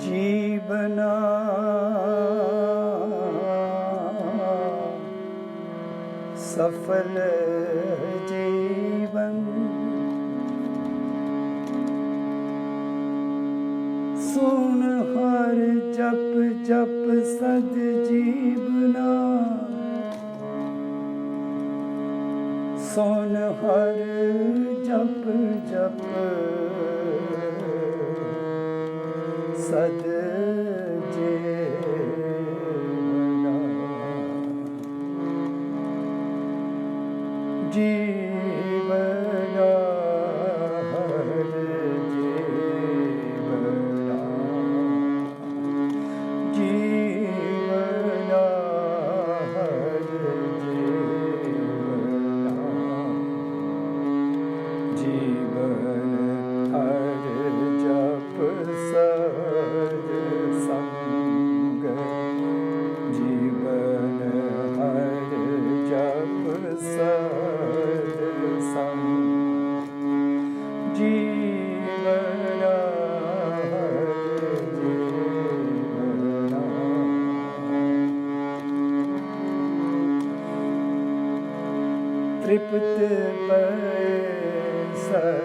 ਜੀਵਨਾ ਸਫਲ ਜੀਵਨ ਸੁਣ ਹਰ ਜਪ ਜਪ ਸਦ ਜੀਵਨਾ ਸੁਣ ਹਰ ਜਪ ਜਪ? ਸਦ ਜੇ ਜੀ ਜੀਵਨ ਹਰ ਜਪ ਸਜ ਸੰਗ। ਜੀਵਨ ਹਰ ਜਪ ਸਜ ਸੰਗ। ਜੀਵਨ ਤ੍ਰਿਪਤ ਪਏ sir.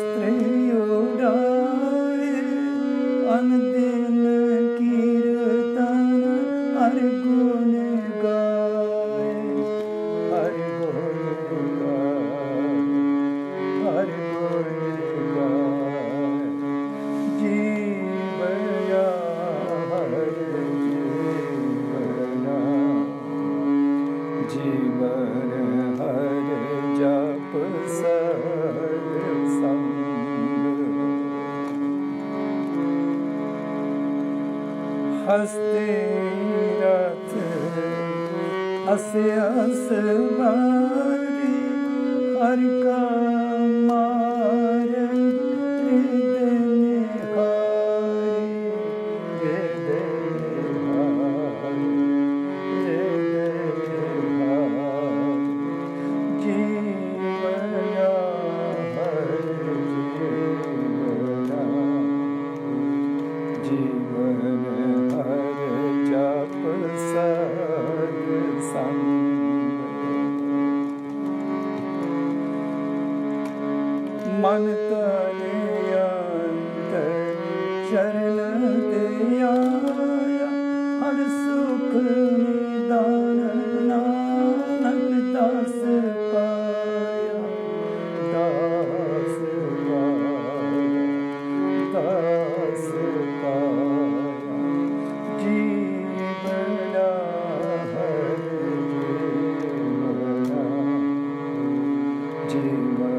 സ്ത്രീയോടായ അനുദ হস্তে রাতে আসে আসে মারি আর কা ਮਨ ਤਨ ਅੰਤਰ ਚਰਨ ਤੇ ਆਇਆ। ਹਰ ਸੁਖ ਨਿਦਾਨ ਨਾਨਕ ਦਾਸ ਪਾਇਆ। ਦਾਸ ਪਾਇਆ ਦਾਸ ਪਾਇਆ। ਜੀਵਨਾ ਹਰ ਜੀਵਨਾ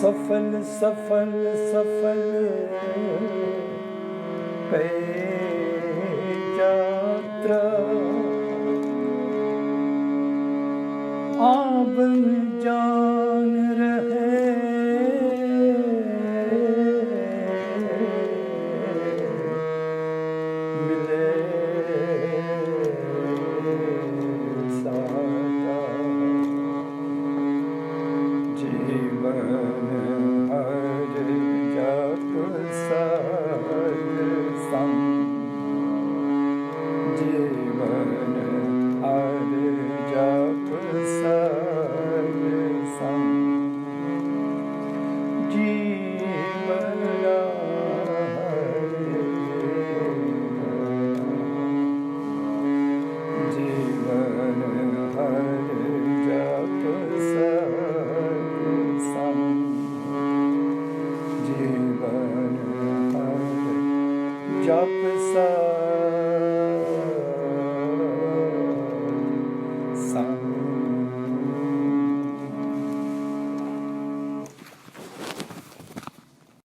ਸਫਲ ਸਫਲ ਸਫਲ ਪੈ ਯਾਤਰਾ ਆਵਨ ਜੀਵਨ